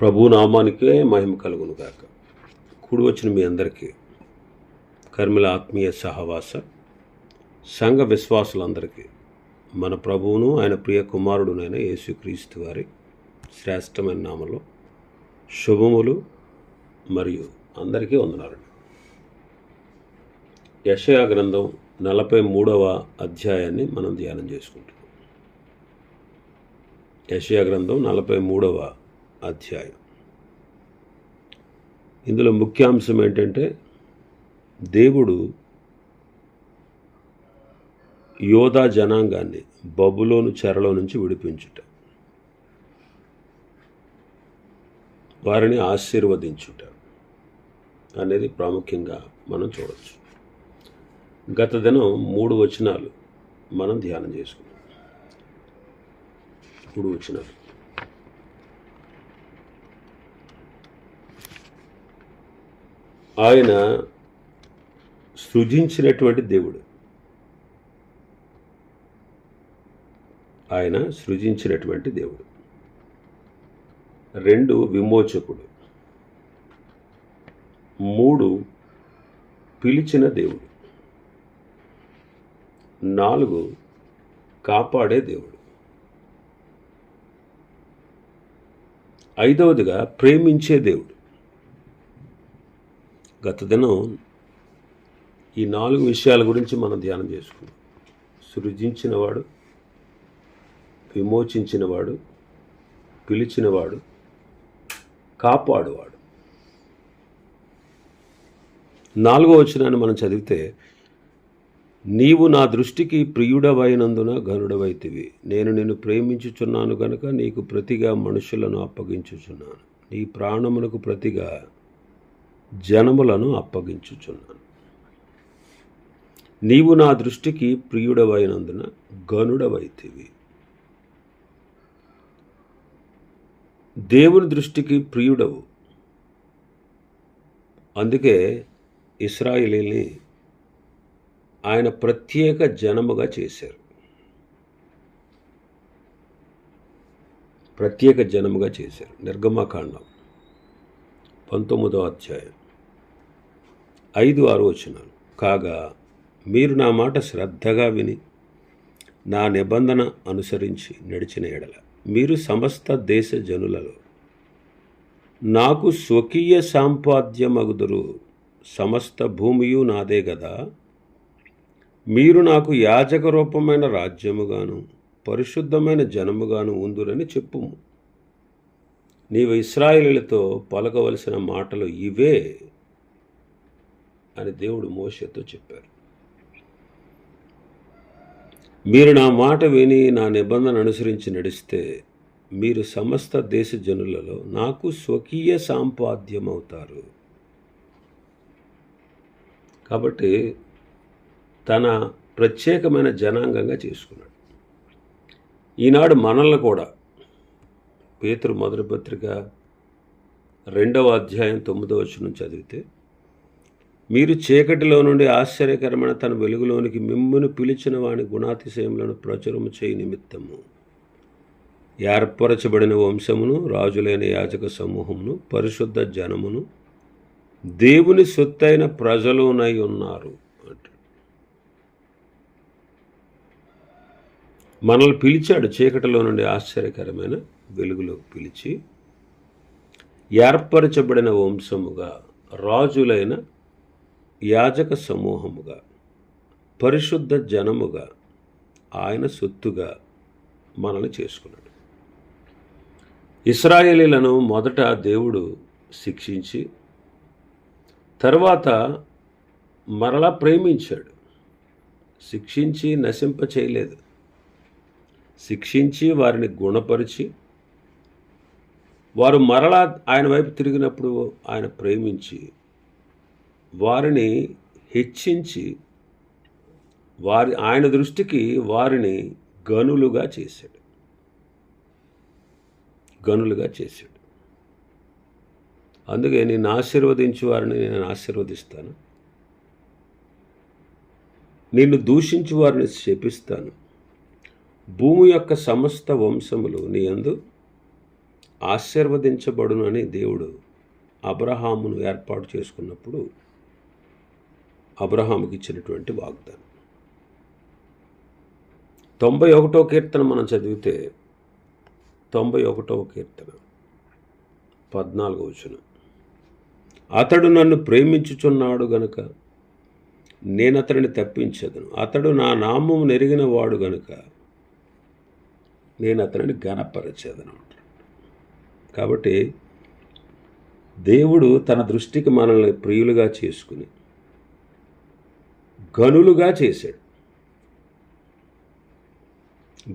ప్రభు నామానికే మహిమ కలుగును గాక. కూడి వచ్చిన మీ అందరికీ. కర్మిల ఆత్మీయ సహవాస సంఘ విశ్వాసులందరికీ. మన ప్రభువును ఆయన ప్రియ కుమారుడునైన యేసుక్రీస్తు వారి శ్రేష్టమైన నామలో శుభములు మరియు అందరికీ వందనాలండి యషయా గ్రంథం నలభై మూడవ అధ్యాయాన్ని మనం ధ్యానం చేసుకుంటున్నాం. యషయా గ్రంథం నలభై మూడవ అధ్యాయం. ఇందులో ముఖ్యాంశం ఏంటంటే దేవుడు యోధా జనాంగాన్ని బబులోను చెరలో నుంచి విడిపించుట వారిని ఆశీర్వదించుట అనేది ప్రాముఖ్యంగా మనం చూడవచ్చు గత దినం మూడు వచనాలు మనం ధ్యానం చేసుకున్నాం. మూడు వచనాలు. ఆయన సృజించినటువంటి దేవుడు. ఆయన సృజించినటువంటి దేవుడు. రెండు విమోచకుడు. మూడు పిలిచిన దేవుడు. నాలుగు కాపాడే దేవుడు. ఐదవదిగా ప్రేమించే దేవుడు. గత దినం ఈ నాలుగు విషయాల గురించి మనం ధ్యానం చేసుకున్నాం సృజించినవాడు విమోచించినవాడు పిలిచినవాడు కాపాడువాడు. నాలుగో వచనాన్ని మనం చదివితే నీవు నా దృష్టికి ప్రియుడవైనందున ఘనుడవైతివి. నేను నిన్ను ప్రేమించుచున్నాను గనుక నీకు ప్రతిగా మనుషులను అప్పగించుచున్నాను. నీ ప్రాణమునకు ప్రతిగా జనములను అప్పగించుచున్నాను. నీవు నా దృష్టికి ప్రియుడవైనందున గనుడవైతివి దేవుని దృష్టికి ప్రియుడవు. అందుకే ఇస్రాయిలీని ఆయన ప్రత్యేక జనముగా చేశారు. ప్రత్యేక జనముగా చేశారు. నిర్గమకాండం పంతొమ్మిదో అధ్యాయం. ఐదు ఆరు వచనాలు. కాగా మీరు నా మాట శ్రద్ధగా విని నా నిబంధన అనుసరించి నడిచిన ఎడల. మీరు సమస్త దేశ జనులలో నాకు స్వకీయ సాంపాద్యమగుదురు సమస్త భూమియు నాదే గదా. మీరు నాకు యాజక రూపమైన రాజ్యముగాను పరిశుద్ధమైన జనముగాను ఉందురని చెప్పుము. నీవు ఇస్రాయిలతో పలకవలసిన మాటలు ఇవే. అని దేవుడు మోషతో చెప్పారు మీరు నా మాట విని నా నిబంధన అనుసరించి నడిస్తే మీరు సమస్త దేశ జనులలో నాకు స్వకీయ సాంపాద్యం అవుతారు. కాబట్టి తన ప్రత్యేకమైన జనాంగంగా చేసుకున్నాడు. ఈనాడు మనల్ని కూడా పేతురు మొదటి పత్రిక రెండవ అధ్యాయం తొమ్మిదవ వచనం చదివితే మీరు చీకటిలో నుండి ఆశ్చర్యకరమైన తన వెలుగులోనికి మిమ్మును పిలిచిన వాని గుణాతిశయములను ప్రచురము చేయి నిమిత్తము. ఏర్పరచబడిన వంశమును రాజులైన యాజక సమూహమును పరిశుద్ధ జనమును దేవుని సొత్తైన ప్రజలునై ఉన్నారు మనల్ని పిలిచాడు చీకటిలో నుండి ఆశ్చర్యకరమైన వెలుగులోకి పిలిచి ఏర్పరచబడిన వంశముగా రాజులైన యాజక సమూహముగా పరిశుద్ధ జనముగా ఆయన సొత్తుగా మనల్ని చేసుకున్నాడు. ఇస్రాయేలీలను మొదట దేవుడు శిక్షించి తర్వాత మరలా ప్రేమించాడు. శిక్షించి నశింప చేయలేదు శిక్షించి వారిని గుణపరిచి వారు మరలా ఆయన వైపు తిరిగినప్పుడు ఆయన ప్రేమించి వారిని హెచ్చించి వారి ఆయన దృష్టికి వారిని గనులుగా చేశాడు. గనులుగా చేశాడు. అందుకే నేను ఆశీర్వదించు వారిని నేను ఆశీర్వదిస్తాను. నిన్ను దూషించు వారిని శపిస్తాను. భూమి యొక్క సమస్త వంశములు నీ అందు ఆశీర్వదించబడునని దేవుడు అబ్రహామును ఏర్పాటు చేసుకున్నప్పుడు అబ్రహాముకి ఇచ్చినటువంటి వాగ్దానం. తొంభై ఒకటో కీర్తన మనం చదివితే తొంభై ఒకటవ కీర్తన పద్నాలుగో వచనం. అతడు నన్ను ప్రేమించుచున్నాడు గనుక నేను అతడిని తప్పించదను. అతడు నా నామము నెరిగిన వాడు గనుక నేను అతనిని ఘనపరచేదను కాబట్టి దేవుడు తన దృష్టికి మనల్ని ప్రియులుగా చేసుకుని గనులుగా చేశాడు.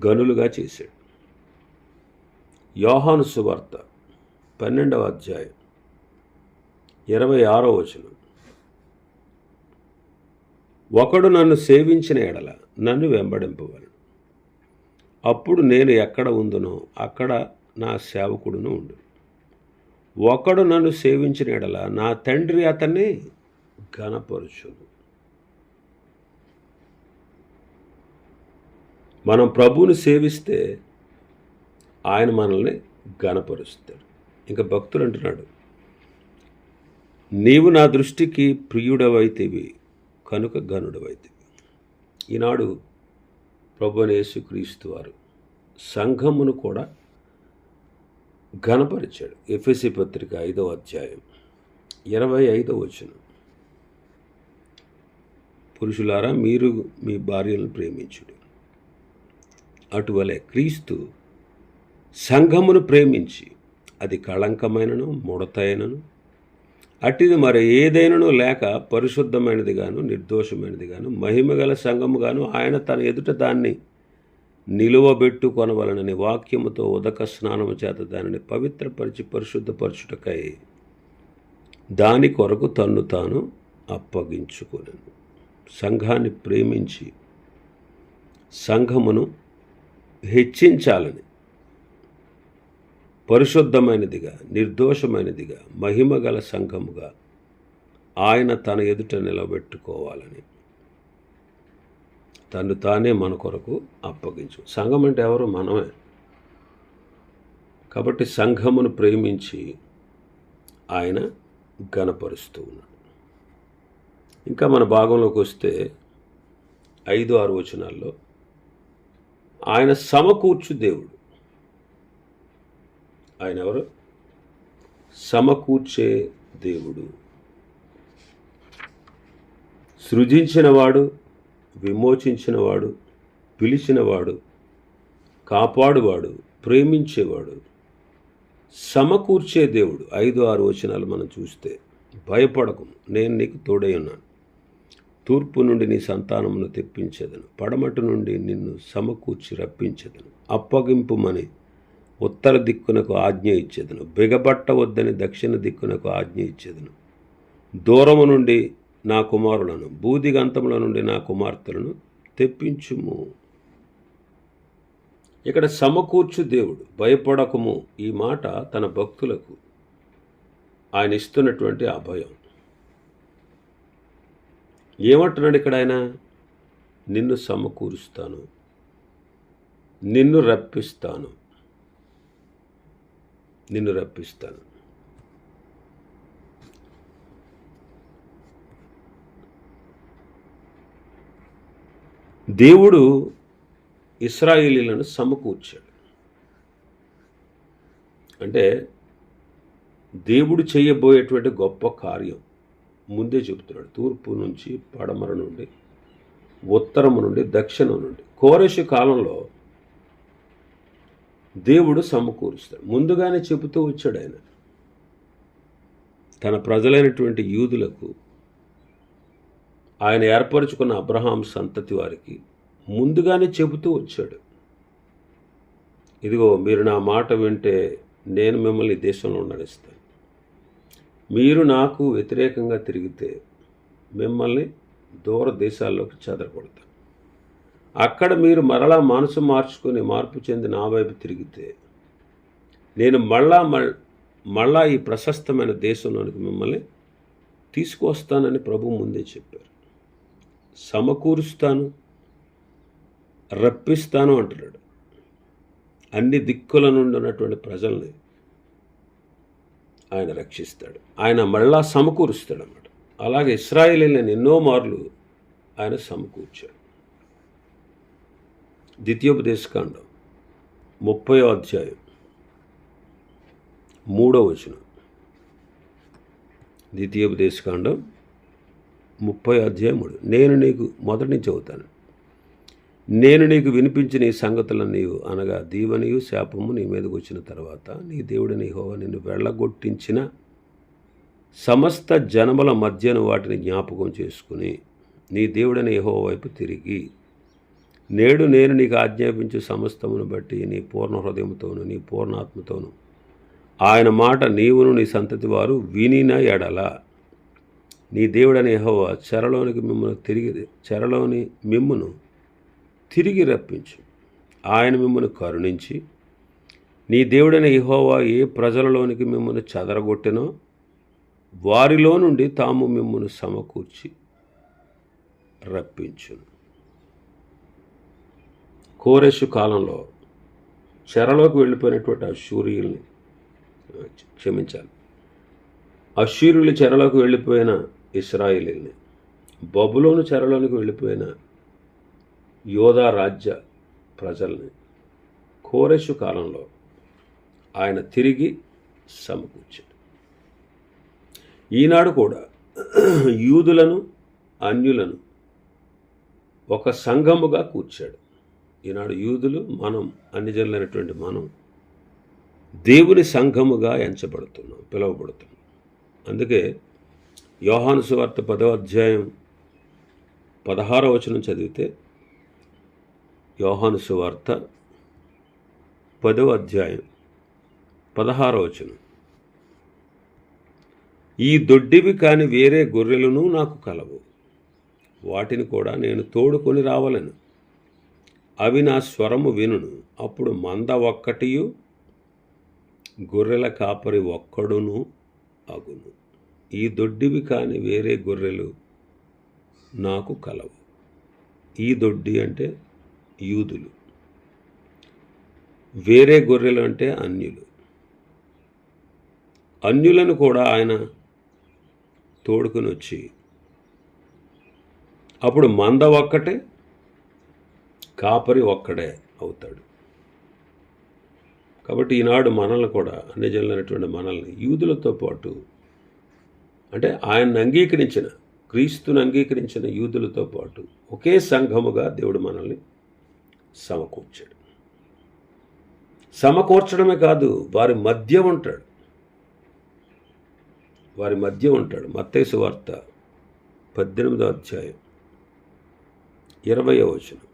గనులుగా చేశాడు. యోహాను సువార్త పన్నెండవ అధ్యాయం ఇరవై ఆరో వచనం. ఒకడు నన్ను సేవించిన ఎడల నన్ను వెంబడింపవలను. అప్పుడు నేను ఎక్కడ ఉందునో అక్కడ నా సేవకుడును ఉండు. ఒకడు నన్ను సేవించిన ఎడల నా తండ్రి అతన్ని ఘనపరుచును. మనం ప్రభువుని సేవిస్తే ఆయన మనల్ని ఘనపరుస్తాడు. ఇంకా భక్తులు అంటున్నాడు నీవు నా దృష్టికి ప్రియుడవైతివి కనుక గనుడవైతివి ఈనాడు ప్రభు యేసుక్రీస్తు వారు సంఘమును కూడా ఘనపరిచాడు. ఎఫ్ఎసి పత్రిక ఐదవ అధ్యాయం ఇరవై ఐదవ వచనం. పురుషులారా మీరు మీ భార్యలను ప్రేమించుడు అటువలే క్రీస్తు సంఘమును ప్రేమించి అది కళంకమైనను ముడతైనను అట్టిది మరి ఏదైనను లేక పరిశుద్ధమైనది గాను నిర్దోషమైనది గాను మహిమగల సంఘము గాను ఆయన తన ఎదుట దాన్ని నిలువబెట్టుకొనవలనని వాక్యముతో ఉదక స్నానము చేత దానిని పవిత్రపరిచి పరిశుద్ధపరచుటకై దాని కొరకు తన్ను తాను అప్పగించుకొనను. సంఘాన్ని ప్రేమించి సంఘమును హెచ్చించాలని. పరిశుద్ధమైనదిగా నిర్దోషమైనదిగా మహిమగల సంఘముగా ఆయన తన ఎదుట నిలబెట్టుకోవాలని తను తానే మన కొరకు అప్పగించు. సంఘం అంటే ఎవరు? మనమే. కాబట్టి సంఘమును ప్రేమించి ఆయన ఘనపరుస్తూ ఉన్నాడు. ఇంకా మన భాగంలోకి వస్తే ఐదు ఆరు వచనాల్లో ఆయన సమకూర్చు దేవుడు. ఆయన ఎవరు? సమకూర్చే దేవుడు. సృజించినవాడు విమోచించినవాడు పిలిచినవాడు కాపాడువాడు ప్రేమించేవాడు సమకూర్చే దేవుడు. ఐదు ఆరు వచనాలు మనం చూస్తే భయపడకు. నేను నీకు తోడై ఉన్నాను. తూర్పు నుండి నీ సంతానమును తెప్పించేదను. పడమటి నుండి నిన్ను సమకూర్చి రప్పించేదను. అప్పగింపుమని ఉత్తర దిక్కునకు ఆజ్ఞ ఇచ్చేదను. బిగబట్టవద్దని దక్షిణ దిక్కునకు ఆజ్ఞ ఇచ్చేదను. దూరము నుండి నా కుమారులను బూదిగంతముల నుండి నా కుమార్తెలను తెప్పించుము. ఇక్కడ సమకూర్చు దేవుడు భయపడకము ఈ మాట తన భక్తులకు. ఆయన ఇస్తున్నటువంటి అభయం. ఏమంటున్నాడు ఇక్కడ ఆయన? నిన్ను సమకూరుస్తాను. నిన్ను రప్పిస్తాను. నిన్ను రప్పిస్తాను. దేవుడు ఇస్రాయేలీలను సమకూర్చాడు. అంటే దేవుడు చేయబోయేటువంటి గొప్ప కార్యం ముందే చెబుతున్నాడు. తూర్పు నుంచి పడమర నుండి ఉత్తరము నుండి దక్షిణం నుండి. కోరషు కాలంలో దేవుడు సమకూరుస్తాడు. ముందుగానే చెబుతూ వచ్చాడు ఆయన. తన ప్రజలైనటువంటి యూదులకు ఆయన ఏర్పరచుకున్న అబ్రహాం సంతతి వారికి ముందుగానే చెబుతూ వచ్చాడు. ఇదిగో మీరు నా మాట వింటే నేను మిమ్మల్ని దేశంలో నడుస్తాను. మీరు నాకు వ్యతిరేకంగా తిరిగితే మిమ్మల్ని దూర దేశాల్లోకి చెదరగొడతాను అక్కడ మీరు మరలా మనసు మార్చుకుని మార్పు చెంది నా వైపు తిరిగితే నేను మళ్ళా మళ్ళా ఈ ప్రశస్తమైన దేశంలోనికి మిమ్మల్ని తీసుకువస్తానని ప్రభు ముందే చెప్పారు. సమకూరుస్తాను రప్పిస్తాను అంటున్నాడు. అన్ని దిక్కుల నుండి ఉన్నటువంటి ప్రజల్ని ఆయన రక్షిస్తాడు. ఆయన మళ్ళా సమకూరుస్తాడు అన్నమాట. అలాగే ఇస్రాయేలీలను ఎన్నో మార్లు ఆయన సమకూర్చాడు. ద్వితీయోపదేశకాండం ముప్పై అధ్యాయం మూడో వచనం. ద్వితీయోపదేశకాండం ముప్పై అధ్యాయం మూడు. నేను నీకు మొదటి నుంచి చదువుతాను. నేను నీకు వినిపించిన ఈ సంగతులను నీవు అనగా దీవనియు శాపము నీ మీదకు వచ్చిన తర్వాత నీ దేవుడిని హోవ నిన్ను వెళ్ళగొట్టించిన సమస్త జనముల మధ్యను వాటిని జ్ఞాపకం చేసుకుని నీ దేవుడని యహో వైపు తిరిగి నేడు నేను నీకు ఆజ్ఞాపించే సమస్తమును బట్టి నీ పూర్ణ హృదయంతోను నీ పూర్ణాత్మతోను ఆయన మాట నీవును నీ సంతతి వారు వినిన ఎడల నీ దేవుడని యహోవ చెరలోనికి మిమ్మల్ని తిరిగి చెరలోని మిమ్మును తిరిగి రప్పించు. ఆయన మిమ్మల్ని కరుణించి నీ దేవుడైన ఇహోవా ఏ ప్రజలలోనికి మిమ్మల్ని చెదరగొట్టినో వారిలో నుండి తాము మిమ్మల్ని సమకూర్చి రప్పించును. కోరెషు కాలంలో చెరలోకి వెళ్ళిపోయినటువంటి అశూరియుల్ని క్షమించాలి. అశూరులు చెరలోకి వెళ్ళిపోయిన ఇస్రాయిలీల్ని బబులోను చెరలోనికి వెళ్ళిపోయిన యోధా రాజ్య ప్రజల్ని కోరెషు కాలంలో ఆయన తిరిగి సమకూర్చాడు. ఈనాడు కూడా యూదులను అన్యులను ఒక సంఘముగా కూర్చాడు. ఈనాడు యూదులు మనం అన్ని జనులైనటువంటి మనం దేవుని సంఘముగా ఎంచబడుతున్నాం పిలువబడుతున్నాం. అందుకే యోహాను సువార్త పదవ అధ్యాయం పదహారవ వచనం చదివితే యోహాను సువార్త పదవ అధ్యాయం పదహారవ వచనం. ఈ దొడ్డివి కాని వేరే గొర్రెలను నాకు కలవు. వాటిని కూడా నేను తోడుకొని రావలను. అవి నా స్వరము వినును. అప్పుడు మంద ఒక్కటియు గొర్రెల కాపరి ఒక్కడును అగును. ఈ దొడ్డివి కాని వేరే గొర్రెలు నాకు కలవు. ఈ దొడ్డి అంటే యూదులు. వేరే గొర్రెలు అంటే అన్యులు. అన్యులను కూడా ఆయన తోడుకుని వచ్చి అప్పుడు మంద ఒక్కటే కాపరి ఒక్కడే అవుతాడు. కాబట్టి ఈనాడు మనల్ని కూడా అన్ని జనులైనటువంటి మనల్ని యూదులతో పాటు అంటే ఆయన్ని అంగీకరించిన క్రీస్తుని అంగీకరించిన యూదులతో పాటు ఒకే సంఘముగా దేవుడు మనల్ని సమకూర్చాడు. సమకూర్చడమే కాదు వారి మధ్య ఉంటాడు. వారి మధ్య ఉంటాడు. మత్తైసు వార్త పద్దెనిమిదో అధ్యాయం ఇరవై వచనం.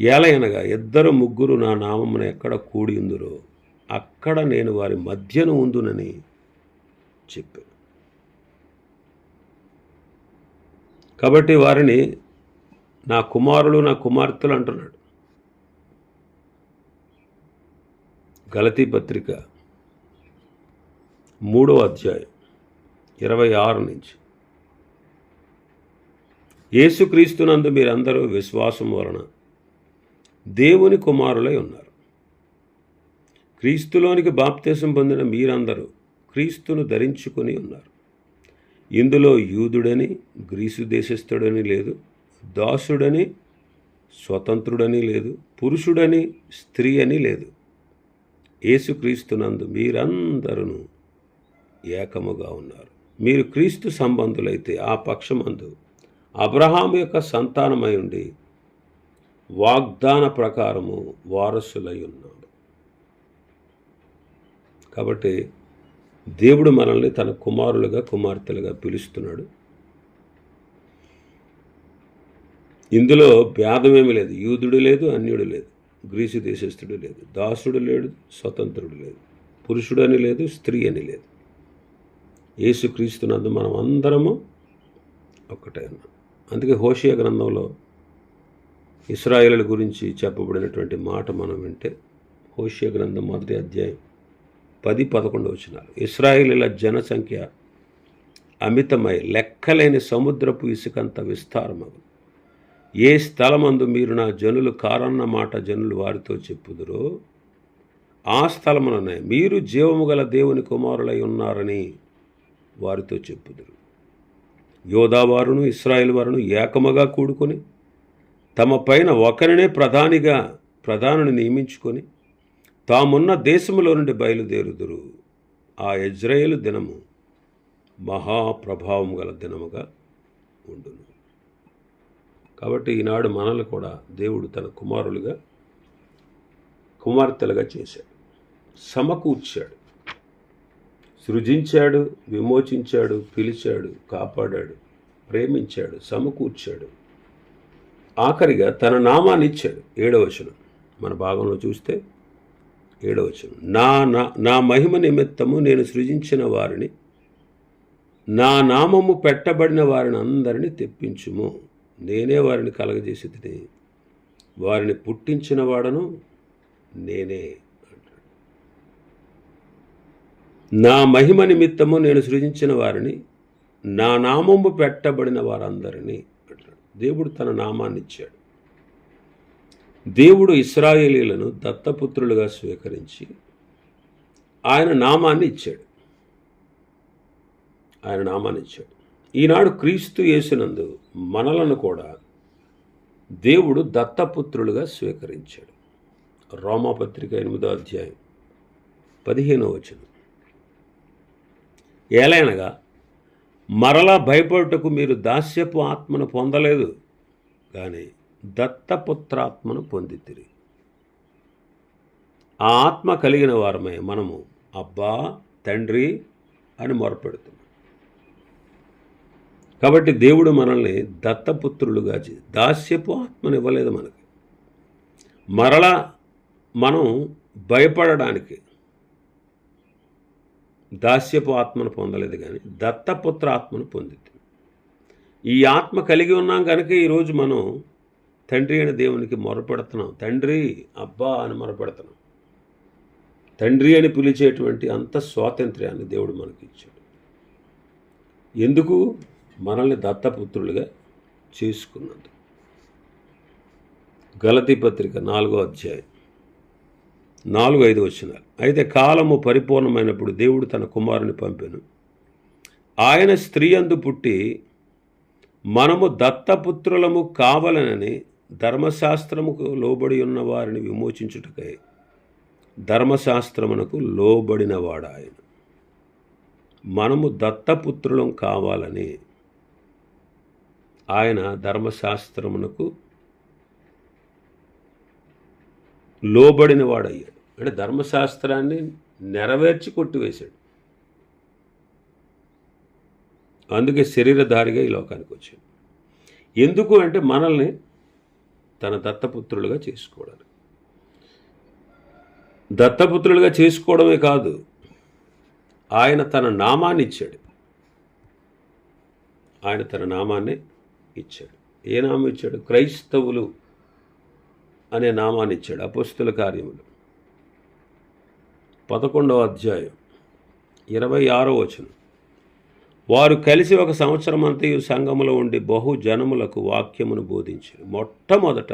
ఏలయనగా ఇద్దరు ముగ్గురు నా నామమున ఎక్కడ కూడిందురో అక్కడ నేను వారి మధ్యను ఉందునని చెప్పాను. కాబట్టి వారిని నా కుమారులు నా కుమార్తెలు అంటున్నాడు. గలతీ పత్రిక మూడో అధ్యాయం ఇరవై ఆరు నుంచి. యేసుక్రీస్తునందు మీరందరూ విశ్వాసం వలన దేవుని కుమారులై ఉన్నారు. క్రీస్తులోనికి బాప్తీసం పొందిన మీరందరూ క్రీస్తును ధరించుకొని ఉన్నారు. ఇందులో యూదుడని గ్రీసు దేశస్థుడని లేదు. దాసుడని స్వతంత్రుడని లేదు పురుషుడని స్త్రీ అని లేదు. యేసుక్రీస్తునందు మీరందరూ ఏకముగా ఉన్నారు. మీరు క్రీస్తు సంబంధులైతే ఆ పక్షమందు అబ్రహాం యొక్క సంతానమై ఉండి వాగ్దాన ప్రకారము వారసులై ఉన్నాడు. కాబట్టి దేవుడు మనల్ని తన కుమారులుగా కుమార్తెలుగా పిలుస్తున్నాడు. ఇందులో భేదమేమి లేదు. యూదుడు లేదు అన్యుడు లేదు. గ్రీసు దేశస్థుడు లేదు. దాసుడు లేడు స్వతంత్రుడు లేదు. పురుషుడు అని లేదు స్త్రీ అని లేదు. యేసుక్రీస్తునందు మనం అందరము ఒక్కటే ఉన్నాం. అందుకే హోషియా గ్రంథంలో ఇస్రాయేలుల గురించి చెప్పబడినటువంటి మాట మనం వింటే హోషియ గ్రంథం మొదటి అధ్యాయం పది పదకొండు వచ్చినారు ఇస్రాయేలీల జనసంఖ్య అమితమై లెక్కలేని సముద్రపు ఇసుకంత విస్తారమగదు ఏ స్థలమందు మీరు నా జనులు కారన్న మాట జనులు వారితో చెప్పుదురో ఆ స్థలముననే మీరు జీవము గల దేవుని కుమారులై ఉన్నారని వారితో చెప్పుదురు. యోధావారును ఇస్రాయేల్ వారును ఏకముగా కూడుకొని తమ పైన ఒకరినే ప్రధానిగా ప్రధానిని నియమించుకొని తామున్న దేశములో నుండి బయలుదేరుదురు. ఆ ఇజ్రాయేలు దినము మహాప్రభావం గల దినముగా ఉండును. కాబట్టి ఈనాడు మనల్ని కూడా దేవుడు తన కుమారులుగా కుమార్తెలుగా చేశాడు. సమకూర్చాడు. సృజించాడు విమోచించాడు పిలిచాడు కాపాడాడు ప్రేమించాడు సమకూర్చాడు. ఆఖరిగా తన నామాన్ని ఇచ్చాడు. ఏడవచనం మన భాగంలో చూస్తే ఏడవచనం నా నా నా మహిమ నిమిత్తము నేను సృజించిన వారిని నా నామము పెట్టబడిన వారిని అందరినీ తెప్పించుము. నేనే వారిని కలగజేసి వారిని పుట్టించిన వాడను నేనే అంటాడు. నా మహిమ నిమిత్తము నేను సృజించిన వారిని నా నామము పెట్టబడిన వారందరినీ అంటాడు. దేవుడు తన నామాన్ని ఇచ్చాడు. దేవుడు ఇస్రాయేలీలను దత్తపుత్రులుగా స్వీకరించి ఆయన నామాన్ని ఇచ్చాడు. ఆయన నామాన్ని ఇచ్చాడు. ఈనాడు క్రీస్తు యేసునందు మనలను కూడా దేవుడు దత్తపుత్రులుగా స్వీకరించాడు. రోమాపత్రిక ఎనిమిదో అధ్యాయం పదిహేనో వచనం. ఏలైనగా మరలా భయపడుటకు మీరు దాస్యపు ఆత్మను పొందలేదు కానీ దత్తపుత్రాత్మను పొందితిరి. ఆ ఆత్మ కలిగిన వారమే మనము అబ్బా తండ్రి అని మొరపెడుతున్నాం. కాబట్టి దేవుడు మనల్ని దత్తపుత్రులుగా దాస్యపు ఆత్మనివ్వలేదు మనకి. మరలా మనం భయపడడానికి దాస్యపు ఆత్మను పొందలేదు కానీ దత్తపుత్ర ఆత్మను పొందింది ఈ ఆత్మ కలిగి ఉన్నాం కనుక ఈరోజు మనం తండ్రి అయిన దేవునికి మొరపెడుతున్నాం. తండ్రి అబ్బా అని మొరపెడుతున్నాం. తండ్రి అని పిలిచేటువంటి అంత స్వాతంత్ర్యాన్ని దేవుడు మనకి ఇచ్చాడు. ఎందుకు? మనల్ని దత్తపుత్రులుగా చేసుకున్నది. గలతీ పత్రిక నాలుగో అధ్యాయం. నాలుగు ఐదు వచ్చినారు అయితే కాలము పరిపూర్ణమైనప్పుడు దేవుడు తన కుమారుని పంపెను. ఆయన స్త్రీ అందు పుట్టి మనము దత్తపుత్రులము కావాలనని ధర్మశాస్త్రముకు లోబడి ఉన్న వారిని విమోచించుటకై ధర్మశాస్త్రమునకు లోబడినవాడు ఆయన మనము దత్తపుత్రులం కావాలని ఆయన ధర్మశాస్త్రమునకు లోబడిన వాడయ్యాడు అంటే ధర్మశాస్త్రాన్ని నెరవేర్చి కొట్టివేశాడు. అందుకే శరీరధారిగా ఈ లోకానికి వచ్చాడు. ఎందుకు అంటే మనల్ని తన దత్తపుత్రులుగా చేసుకోవడానికి. దత్తపుత్రులుగా చేసుకోవడమే కాదు ఆయన తన నామాన్ని ఇచ్చాడు ఆయన తన నామాన్ని ఇచ్చాడు. ఏ నామం ఇచ్చాడు? క్రైస్తవులు అనే నామాన్ని ఇచ్చాడు అపుస్తుల కార్యములు. పదకొండవ అధ్యాయం ఇరవై ఆరో వచనం. వారు కలిసి ఒక సంవత్సరం అంతయు సంఘములో ఉండి బహు జనములకు వాక్యమును బోధించారు. మొట్టమొదట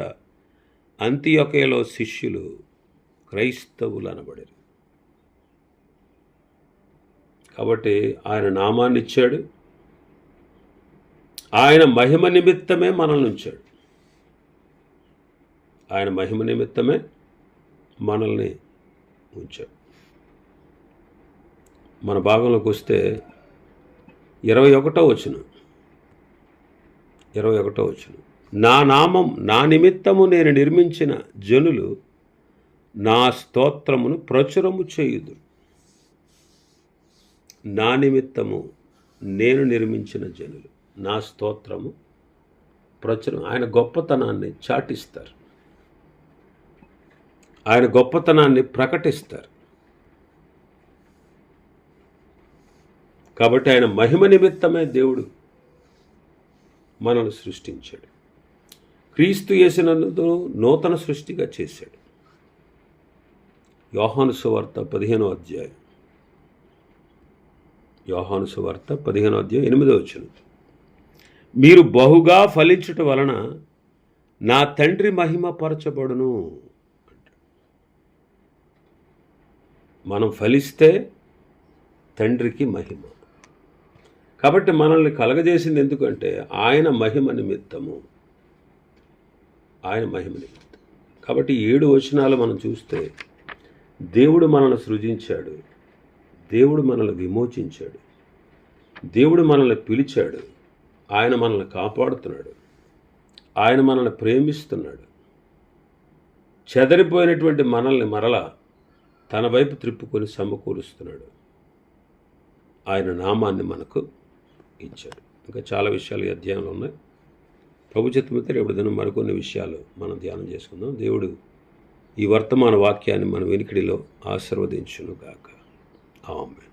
అంత్యొకలో శిష్యులు క్రైస్తవులు అనబడారు. కాబట్టి ఆయన నామాన్ని ఇచ్చాడు ఆయన మహిమ నిమిత్తమే మనల్ని ఉంచాడు. ఆయన మహిమ నిమిత్తమే మనల్ని ఉంచాడు. మన భాగంలోకి వస్తే ఇరవై ఒకటో వచ్చిన ఇరవై ఒకటో వచ్చిన నా నామం నా నిమిత్తము నేను నిర్మించిన జనులు నా స్తోత్రమును ప్రచురము చేయుదు నా నిమిత్తము నేను నిర్మించిన జనులు. నా స్తోత్రము. ప్రచురం. ఆయన గొప్పతనాన్ని చాటిస్తారు. ఆయన గొప్పతనాన్ని ప్రకటిస్తారు. కాబట్టి ఆయన మహిమ నిమిత్తమే దేవుడు మనల్ని సృష్టించాడు. క్రీస్తు చేసినందుకు నూతన సృష్టిగా చేశాడు. యోహాను సువార్త పదిహేనో అధ్యాయం. యోహాను సువార్త పదిహేనో అధ్యాయం ఎనిమిదో వచ్చినది మీరు బహుగా ఫలించుట వలన నా తండ్రి మహిమ పరచబడును మనం ఫలిస్తే తండ్రికి మహిమ. కాబట్టి మనల్ని కలగజేసింది ఎందుకంటే ఆయన మహిమ నిమిత్తము. ఆయన మహిమ నిమిత్తం. కాబట్టి ఏడు వచనాలు మనం చూస్తే దేవుడు మనల్ని సృజించాడు. దేవుడు మనల్ని విమోచించాడు. దేవుడు మనల్ని పిలిచాడు. ఆయన మనల్ని కాపాడుతున్నాడు. ఆయన మనల్ని ప్రేమిస్తున్నాడు. చెదరిపోయినటువంటి మనల్ని మరల తన వైపు త్రిప్పుకొని సమకూరుస్తున్నాడు. ఆయన నామాన్ని మనకు ఇచ్చాడు. ఇంకా చాలా విషయాలు ఈ అధ్యాయంలో ఉన్నాయి. ప్రభు చిత్తమైతే రేపు దినం మరికొన్ని విషయాలు మనం ధ్యానం చేసుకుందాం. దేవుడు ఈ వర్తమాన వాక్యాన్ని మన వెనుకడిలో ఆశీర్వదించును గాక ఆమె